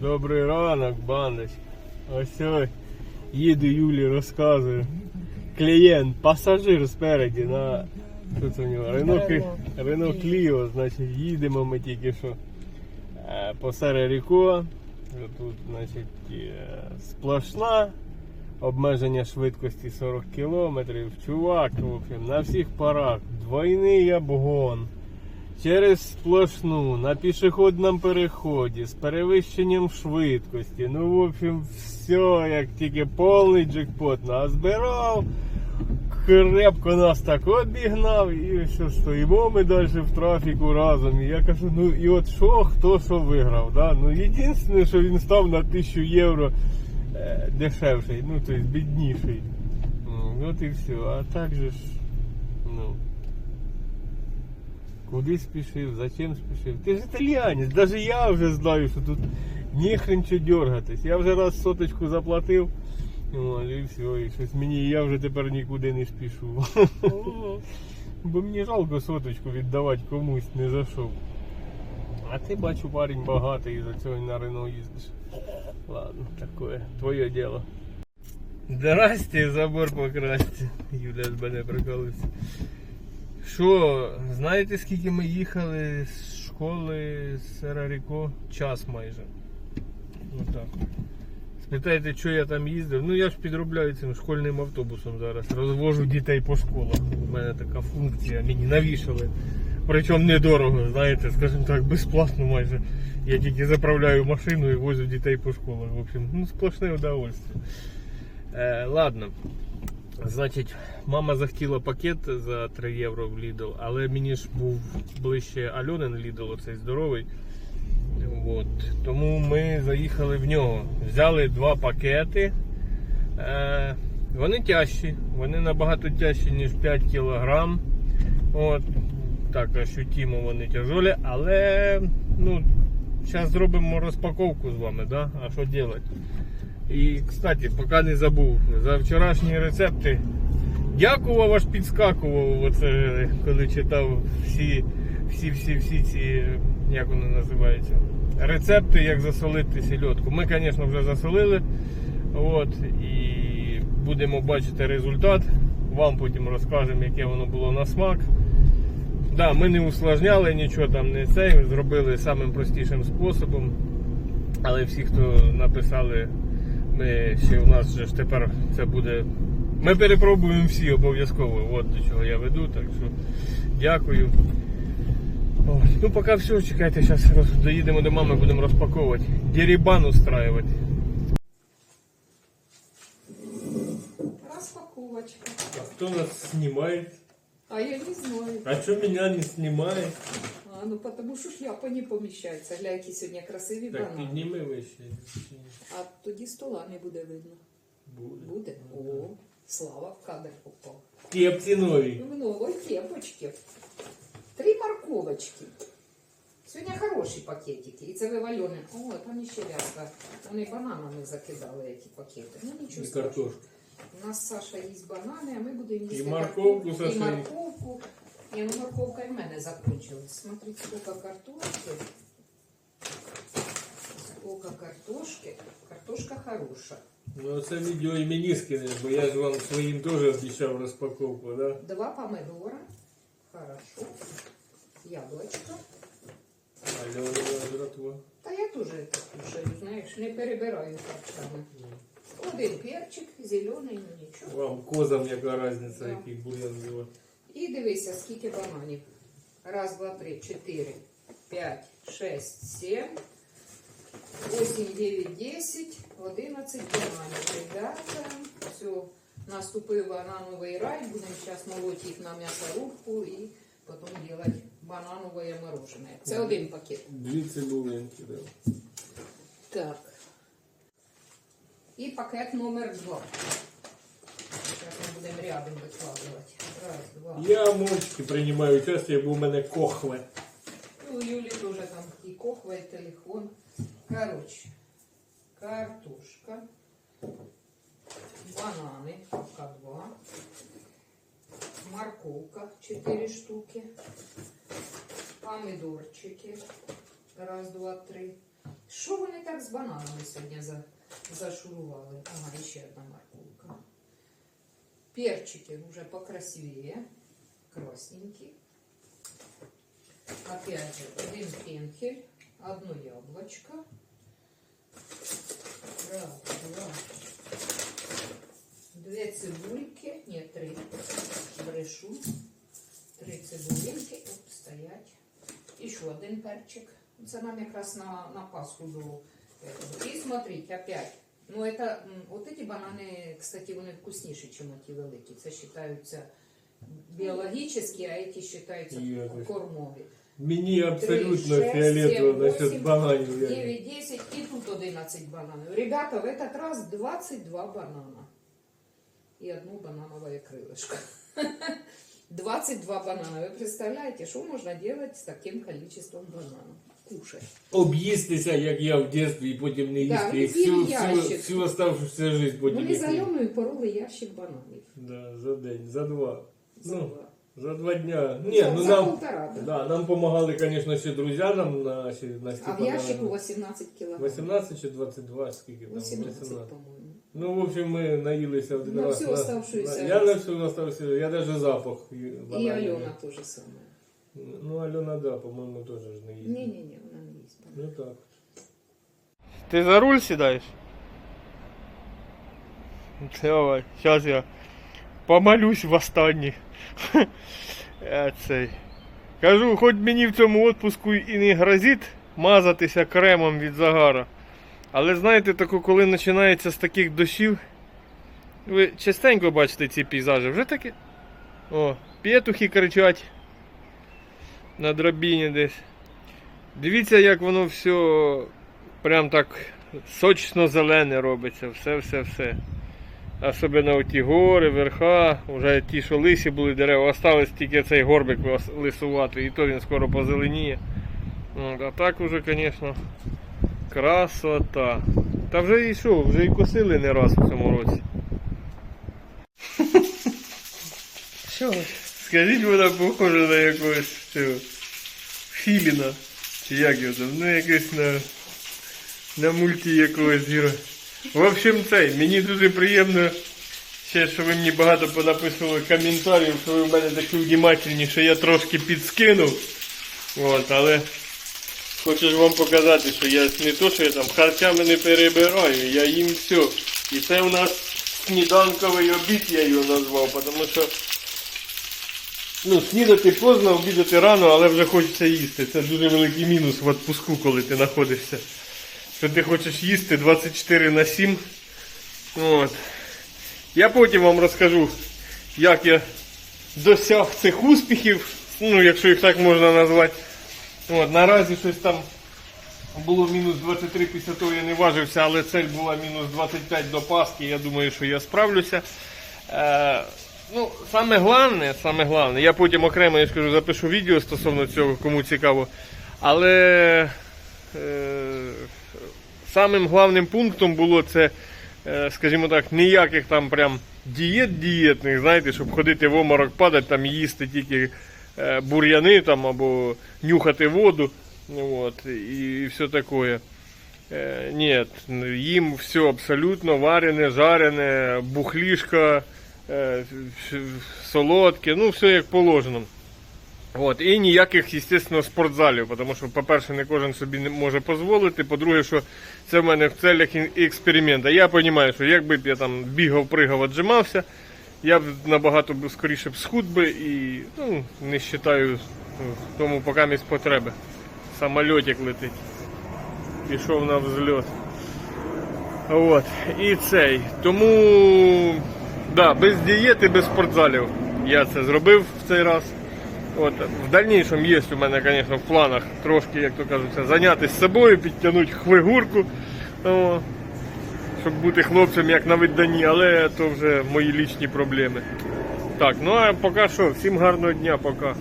Добрий ранок, бандочка. Ось ось. Їду Юлі, розказую. Клієнт, пасажир спереді на. Це у нього? Рено, Рено Кліо, значить, їдемо ми тільки що е, по Сереріко. Тут, значить, е, сплошна. Обмеження швидкості 40 км. Чувак, в общем, на всіх парах. Двойний обгон. Через сплошну, на пішохідному переході, з перевищенням швидкості. Ну, в общем, все, як тільки повний джекпот назбирав. Крепко нас так обігнав і все, стоїмо ми далі в трафіку разом. І я кажу, ну і от що, хто що виграв. Да? Ну, єдине, що він став на 1000 євро е, дешевший, ну, тобто бідніший. Ну, от і все. А так же ж, ну. Куди спішив, зачем спішив? Ти ж італіянець, навіть я вже знаю, що тут ніхрен що дергатись. Я вже раз соточку заплатив, і все, і щось мені, я вже тепер нікуди не спішу. Бо мені жалко соточку віддавати комусь не за що. А ти бачу парень багатий і за цього на Рено їздиш. Ладно, таке, твоє діло. Здрасте, забор покрасьте. Юля з мене приколився. Що, знаєте, скільки ми їхали з школи з Сераріко? Час майже. Ну так. Спитаєте, що я там їздив? Ну я ж підробляю цим школьним автобусом зараз. Розвожу дітей по школах. У мене така функція, мені навішали. Причому недорого, знаєте, скажімо так, безплатно майже. Я тільки заправляю машину і возю дітей по школах. В общем, ну сплошне удовольствие. Е, ладно. Значить, мама захотіла пакет за 3 євро в Lidl, але мені ж був ближче Альонин Lidl, оцей здоровий. От. Тому ми заїхали в нього. Взяли два пакети. Е, вони тяжчі, вони набагато тяжчі, ніж 5 кг. От. Так, ощутимо вони тяжолі, але ну, зараз зробимо розпаковку з вами, да? а що робити? І, кстати, поки не забув, за вчорашні рецепти дякував, аж підскакував, оце, коли читав всі, всі, всі, всі ці, як вони називаються, рецепти, як засолити сільотку. Ми, звісно, вже засолили. От, і будемо бачити результат. Вам потім розкажемо, яке воно було на смак. Да, ми не усложняли нічого там, не цей, зробили самим простішим способом. Але всі, хто написали, ще у нас же ж тепер це буде. Ми перепробуємо всі обов'язково. От до чого я веду, так що дякую. Ой, ну поки все, чекайте, зараз доїдемо до мами, будемо розпаковувати. Дерибан устраивать. Распаковочка. А хто нас знімає? А я не знаю. А що мене не знімає? А, ну потому що шляпа не поміщається. Гля, які сьогодні красиві Так, банани. підніми вище. А тоді стола не буде видно. Буде. Буде? О, слава в кадр попав. Кепці нові. Ну, Много кепочки. Три морковочки. Сьогодні хороші пакетики. І це вивальоне. О, там ще вязка. Вони бананами закидали ці пакети. Ну нічого І страшного. картошку. У нас Саша їсть банани, а ми будемо їсти І морковку, картоплю, І морковку. Ні, ну морковка і в мене закончилась. Смотрите, сколько картошки. Сколько картошки. Картошка хороша. Ну це відео і мені скинеш, бо я ж вам своїм теж обіцяв розпаковку, да? Два помидора. Хорошо. Яблочко. Альона жратва. Та я теж це кушаю, знаєш, не перебираю харчами. Один перчик, зелений, ну нічого. Вам козам яка різниця, Да. який бур'ян було. І дивися, скільки бананів. Раз, два, три, чотири, п'ять, шесть, сім, вісім, дев'ять, десять, одинадцять бананів. Ребята, все, наступив банановий рай. Будемо зараз молоть їх на м'ясорубку і потім робити бананове мороженое. Це один пакет. Дві цибулинки, да. Так. І пакет номер два. Будемо рядом викладувати. Раз, два. Я мовчки приймаю участь, бо у мене кохле. Ну, У Юлі тоже там и кохва, и телефон. Короче, картошка, бананы, пока два, морковка, четыре штуки, помидорчики, раз, два, три, Що вони так з бананами сьогодні за, зашурували? Ага, і ще одна морковка. Перчики уже покрасивее. Красненький. Опять же, один пенхель, одно яблочко. Раз, два. Две цибульки. Нет, три. Брешу. Три цибулинки. Оп, стоять. І ще один перчик. Це нам якраз на, на Пасху этого. І смотрите, опять. Ну, это, м, вот эти бананы, кстати, вони вкусніші, ніж ті великі. Це вважаються біологічні, а эти вважаються Якось. кормові. Мені абсолютно Три, шесть, фіолетово сім, насчет вісім, бананів. я- 9, 10 и тут 11 бананов. Ребята, в этот раз 22 банана. И одно банановое крылышко. 22 банана. Вы представляете, что можно делать с таким количеством бананов? Кушать. Об'їстися, як я в дитинстві, і потім не їсти їх всю, всю, ящик. всю оставшуюся життя потім. Вони їх за Альоною пороли ящик бананів. Да, за день, за два. За Ну, два. За два дня. Ні, за, ну за нам, полтора. Да. да, нам помагали, звісно, ще друзі нам наші на А в ящику 18 килограмм. 18 чи 22, скільки там? 18, 18. по-моему. Ну, в общем, ми наїлися один На раз. всю оставшуюся. Я на всю оставшуюся, я навіть запах. И бананів. Алена то же самое. Ну, Альона, да, по-моєму, теж ж не їсть. Не-не-не, она не есть. Ну так. Ти за руль сідаєш? Давай, зараз я помолюсь в останній. Е, Цей. Кажу, хоч мені в цьому відпуску і не грозить мазатися кремом від загара. Але знаєте, тако, коли починається з таких дощів, ви частенько бачите ці пейзажі, вже таке. О, петухи кричать на драбіні десь. Дивіться, як воно все прям так сочно зелене робиться, все-все-все. Особливо оті гори, верха, вже ті, що лисі були дерева, осталось тільки цей горбик лисуватий, і то він скоро позеленіє. А так уже, звісно, красота. Та вже і що, вже і косили не раз у цьому році. Що? Скажіть, вона похожа на якогось цього Філіна. Чи як його там? Ну якось на, на мульті якогось героя. В общем, цей, мені дуже приємно, ще, що ви мені багато понаписували коментарів, що ви в мене такі внимательні, що я трошки підскинув. От, але хочу ж вам показати, що я не то, що я там харчами не перебираю, я їм все. І це у нас сніданковий обід, я його назвав, тому що Ну, снідати поздно, обідати рано, але вже хочеться їсти. Це дуже великий мінус в відпуску, коли ти знаходишся. Що ти хочеш їсти 24 на 7. От. Я потім вам розкажу, як я досяг цих успіхів, ну, якщо їх так можна назвати. От, наразі щось там було мінус 23 після того я не важився, але цель була мінус 25 до Пасхи. Я думаю, що я справлюся. Е, ну, саме головне, саме головне, я потім окремо я скажу, запишу відео стосовно цього, кому цікаво. Але е, самим головним пунктом було це, е, скажімо так, ніяких там прям дієт дієтних, знаєте, щоб ходити в оморок падати, там їсти тільки е, бур'яни там або нюхати воду. От, і, і все таке. Э, Нет, їм все абсолютно варене, жарене, бухлішка, е, солодке, ну все як положено. От, і ніяких, звісно, спортзалів, тому що, по-перше, не кожен собі не може дозволити. По-друге, що це в мене в целях експерименту. Я розумію, що якби б я там бігав, пригав, отжимався, я б набагато скоріше б схуд би і ну, не вважаю ну, в тому поки місць потреби. Самольотик летить. Пішов на взльот. От. І цей. Тому да, без дієти, без спортзалів я це зробив в цей раз. От, в дальнішому є у мене, звісно, в планах трошки, як то кажуть, зайнятися собою, підтягнути хвигурку, о, щоб бути хлопцем як на виданні, але то вже мої лічні проблеми. Так, ну а поки що, всім гарного дня, пока.